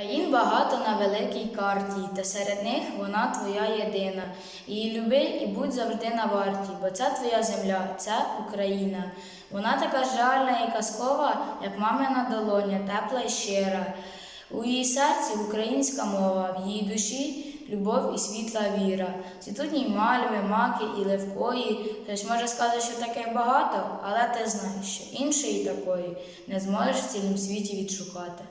Країн багато на великій карті, та серед них вона твоя єдина. Її люби і будь завжди на варті, бо це твоя земля, це Україна. Вона така жальна і казкова, як мамина долоня, тепла і щира. У її серці українська мова, в її душі любов і світла віра. Цвітуть мальви, маки і левкої. Хтось може сказати, що таких багато, але ти знаєш, що іншої такої не зможеш в цілім світі відшукати.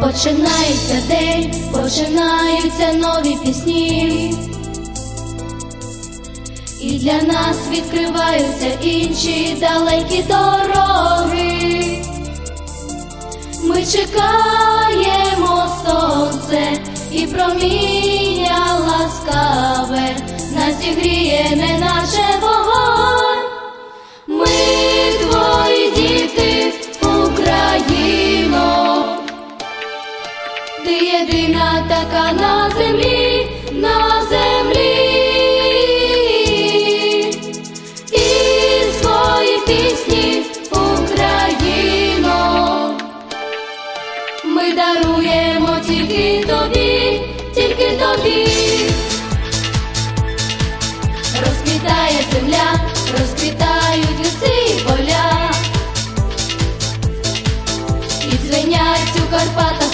Починається день, починаються нові пісні. І для нас відкриваються інші далекі дороги. Ми чекаємо сонце і проміння ти єдина така на землі, на землі, і свої пісні Україно, ми даруємо тільки тобі, тільки тобі, розквітає земля, розквітають ліси і поля, і дзвенять у Карпатах